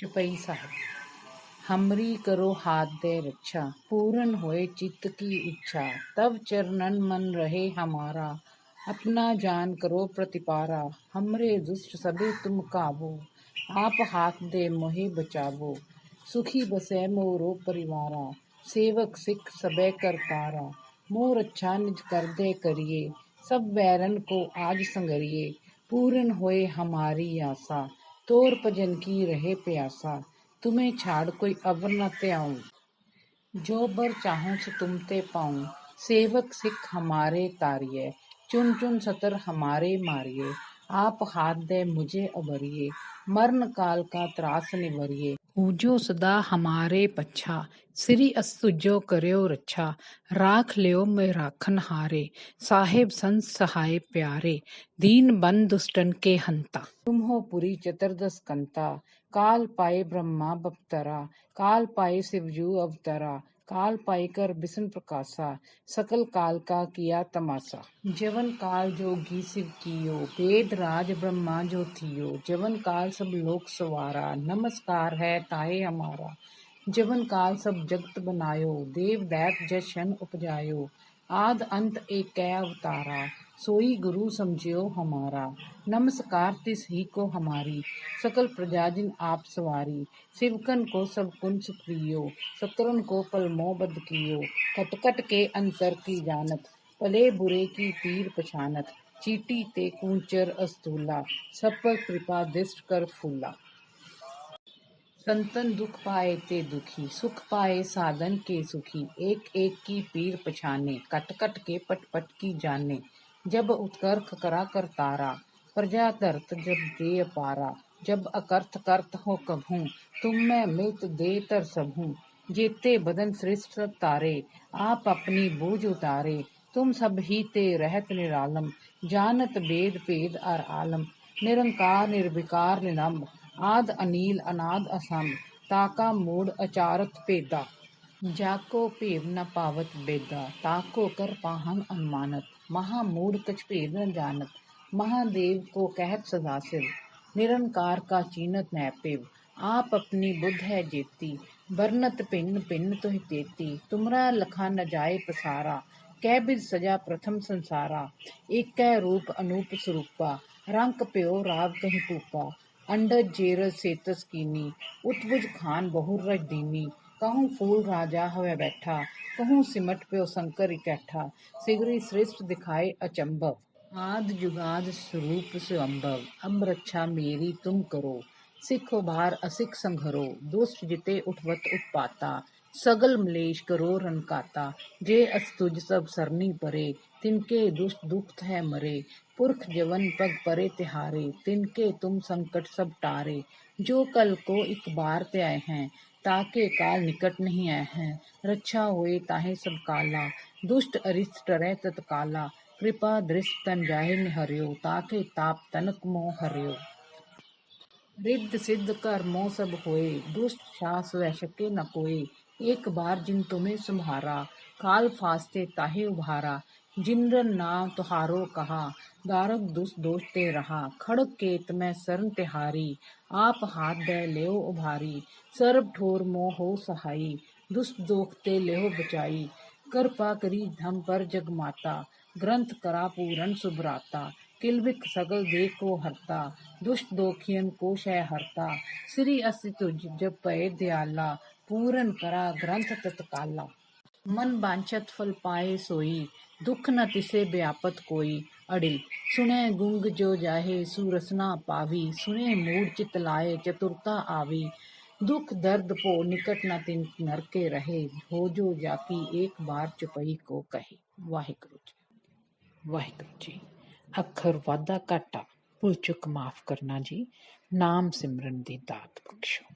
चुपई साहब। हमरी करो हाथ दे रक्षा पूर्ण होए चित्त की इच्छा। तब चरणन मन रहे हमारा, अपना जान करो प्रतिपारा। हमरे दुष्ट सबे तुम काबो, आप हाथ दे मोहे बचावो सुखी बसे मोरो परिवारा, सेवक सिख सबे करतारा मोर अच्छा निज कर दे करिए, सब बैरन को आज संगरिए। पूर्ण होए हमारी आशा तोर भजन की रहे प्यासा, तुम्हें छाड़ कोई अवर न त्याऊं। जो बर चाहूँ सो तुम ते पाऊँ, सेवक सिख हमारे तारिये चुन चुन सतर हमारे मारिये आप हाथ दे मुझे अबरिये मरण काल का त्रास निवरिए। ऊजो सदा हमारे पच्छा। श्री असुजो करो रक्षा राख लियो मैं राखन हारे। साहेब संत सहाय प्यारे। दीन बन दुष्टन के हंता। तुम हो पुरी चतुर्दश कंता। काल पाए ब्रह्मा बपतरा। काल पाए शिवजू अवतरा। काल पाईकर बिसन प्रकाशा, सकल काल का किया तमाशा। जवन काल जो जोगी शिव कियो, वेद राज ब्रह्मा जो थियो। जवन काल सब लोक सवारा, नमस्कार है ताए हमारा। जवन काल सब जगत बनायो, देव दैत जशन उपजायो। आद अंत एक अवतारा। सोई गुरु समझियो हमारा। नमस्कार तिस ही को हमारी। सकल प्रजाजिन आप सवारी। शिवकन को सब कुंज प्रियो। शत्रुन को पलमो बद कियो। कटकट के अंतर की जानत। पले बुरे की पीर पछानत। चीटी ते कूचर अस्तूला। सब पर कृपा दृष्ट कर फूला। संतन दुख पाए ते दुखी। सुख पाए साधन के सुखी। एक एक की पीर पछाने। कट कट के पट पट की जाने। जब उत्कर्ष करा कर तारा, प्रजा धरत जब दे पारा, जब अकर्थ कर्त हो कभू, तुम मैं मिलत दे तर सबू। जेते बदन श्रेष्ठ तारे, आप अपनी बोझ उतारे। तुम सब ही ते रहत निरालम, जानत वेद पेद अर आलम। निरंकार निर्विकार निलंब, आद अनील अनाद असम, ताका मूड अचारत पेदा। जाको भेव न पावत बेदा ताको कर पाहन अनुमानत। महामूढ़ कछ भेद न जानत। महादेव को कहत सदाशिव निरंकार का चीनत नैपिव आप अपनी बुद्ध है जेती। बरनत पिन्न पिन्न तुह तेती। तुमरा लखा न जाए पसारा। कै बिज सजा प्रथम संसारा। एक कै रूप अनूप स्वरूपा रंक प्यो राव कहीं पूपा। अंडज जेरज सेतस कीनी। उत्बुज खान बहुर रज दीनी। कहूँ फूल राजा हवे बैठा, कहूँ सिमट प्यो शंकर इकैठा सिगरी श्रेष्ठ दिखाए अचंभव। आद जुगाद स्वरूप स्वंभव अब रक्षा मेरी तुम करो, सिख भार असिख संघरो दुष्ट जिते उठवत उत्पाता। सगल मलेश करो रनकाता जे अस्तुज सब सरनी परे, तिनके दुष्ट दुख है मरे। पुरख जवन पग परे तिहारे, तिनके तुम संकट सब टारे। जो कल को एक बार ते आए हैं, ताके काल निकट नहीं आए हैं। रक्षा हुए ताहे सब काला, दुष्ट अरिष्ट टरे तत्काला। कृपा दृष्ट तन जाहे निहरियो, ताके ताप तनक मोह हरियो। रिद्ध सिद्ध कर्मों सब होए, दुष्ट शास वह शके न कोई एक बार जिन तुम्हें संहारा, काल फास्ते ताहे उभारा। जिनरन नाम तुहारो कहा दारक दुष्ट दोष ते रहा। खड़क केत में सरन तिहारी, आप हाथ दे लेओ उभारी। सर्ब ठोर मोह हो सहाई दुष्ट दोख ते लेहो बचाई। कृपा करी धम पर जग माता, ग्रंथ करा पूरन सुभराता। किलबिक सगल देख को हरता, दुष्ट दोखियन को शय हरता। श्री असि तुझ जब पय दयाला पूरन करा ग्रंथ तत्काला मन बांछत फल पाए सोई, दुख न तिसे व्यापत कोई। अड़िल सुने गुंग जो जाहे, सुरसना पावी। सुने मूड चित लाए, चतुरता आवी। दुख दर्द पो निकट न तिन नर के रहे। हो जो जाकी एक बार चुपई को कहे। वाहिगुरु जी। वाहिगुरु जी। अखर वादा घाटा भुल चुक माफ़ करना जी। नाम सिमरन दी दात बख्शो।